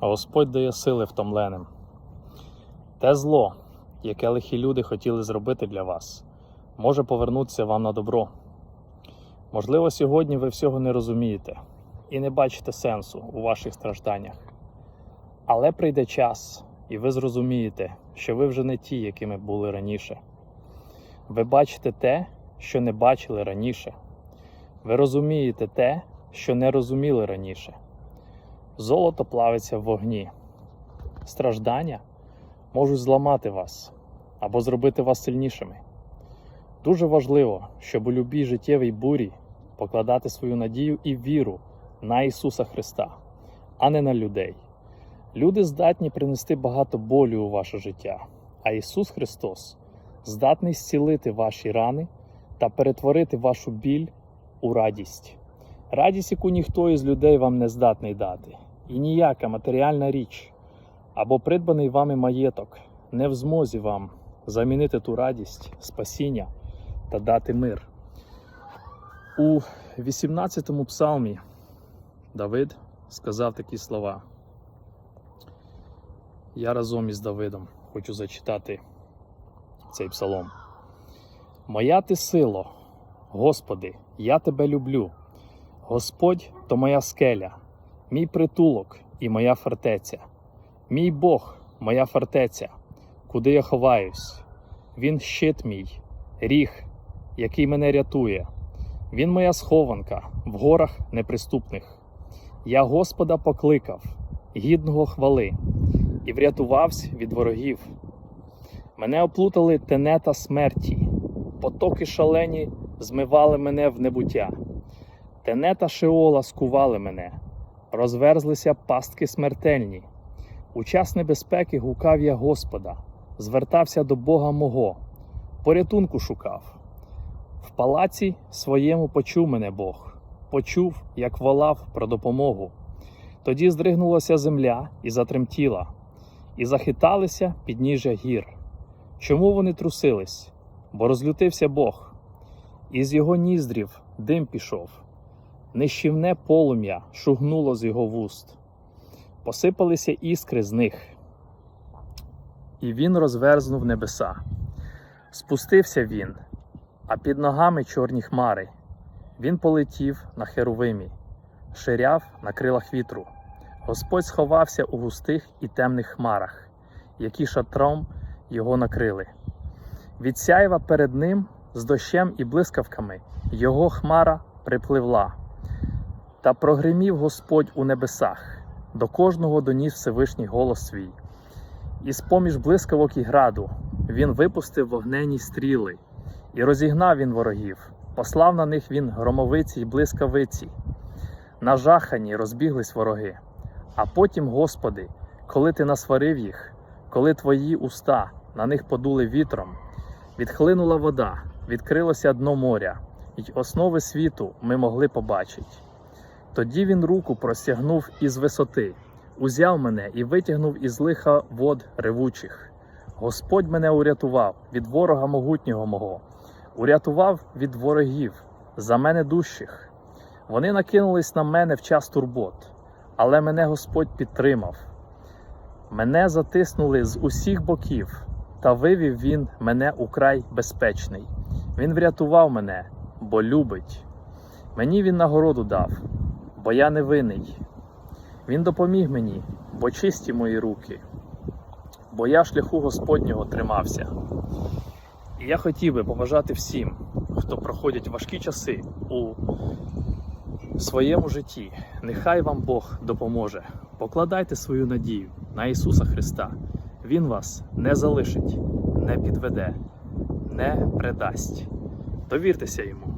а Господь дає сили втомленим. Те зло, яке лихі люди хотіли зробити для вас, може повернутися вам на добро. Можливо, сьогодні ви всього не розумієте і не бачите сенсу у ваших стражданнях. Але прийде час, і ви зрозумієте, що ви вже не ті, якими були раніше. Ви бачите те, що не бачили раніше. Ви розумієте те, що не розуміли раніше. Золото плавиться в вогні. Страждання можуть зламати вас або зробити вас сильнішими. Дуже важливо, щоб у любій життєвій бурі покладати свою надію і віру на Ісуса Христа, а не на людей. Люди здатні принести багато болю у ваше життя, а Ісус Христос здатний зцілити ваші рани та перетворити вашу біль у радість. Радість, яку ніхто із людей вам не здатний дати, і ніяка матеріальна річ або придбаний вами маєток не в змозі вам замінити ту радість, спасіння та дати мир. У 18-му псалмі Давид сказав такі слова. Я разом із Давидом хочу зачитати цей псалом. Моя ти сило, Господи, я тебе люблю. Господь то моя скеля, мій притулок і моя фортеця, мій Бог, моя фортеця, куди я ховаюсь. Він щит мій, ріг, який мене рятує. Він моя схованка в горах неприступних. Я Господа покликав, гідного хвали, і врятувався від ворогів. Мене оплутали тенета смерті, потоки шалені змивали мене в небуття. Тенета Шеола скували мене, розверзлися пастки смертельні. У час небезпеки гукав я Господа, звертався до Бога мого, порятунку шукав. В палаці своєму почув мене Бог, почув, як волав про допомогу. Тоді здригнулася земля і затремтіла, і захиталися підніжжя гір. Чому вони трусились? Бо розлютився Бог, із його ніздрів дим пішов, нищівне полум'я шугнуло з його вуст, посипалися іскри з них, і він розверзнув небеса. Спустився він, а під ногами чорні хмари. Він полетів на херовимі, ширяв на крилах вітру. Господь сховався у густих і темних хмарах, які шатром його накрили. Від сяйва перед ним з дощем і блискавками його хмара припливла. Та прогримів Господь у небесах, до кожного доніс Всевишній голос свій. І з поміж блискавок і граду він випустив вогнені стріли, і розігнав він ворогів, послав на них він громовиці й блискавиці. Нажахані розбіглись вороги. А потім, Господи, коли ти насварив їх, коли твої уста на них подули вітром, відхлинула вода, відкрилося дно моря, й основи світу ми могли побачити. Тоді він руку простягнув із висоти, узяв мене і витягнув із лиха вод ревучих. Господь мене урятував від ворога могутнього мого, урятував від ворогів, за мене дужчих. Вони накинулись на мене в час турбот, але мене Господь підтримав. Мене затиснули з усіх боків, та вивів він мене у край безпечний. Він врятував мене, бо любить. Мені він нагороду дав, бо я невинний. Він допоміг мені, бо чисті мої руки, бо я шляху Господнього тримався. І я хотів би побажати всім, хто проходять важкі часи у своєму житті. Нехай вам Бог допоможе. Покладайте свою надію на Ісуса Христа. Він вас не залишить, не підведе, не предасть. Довіртеся йому.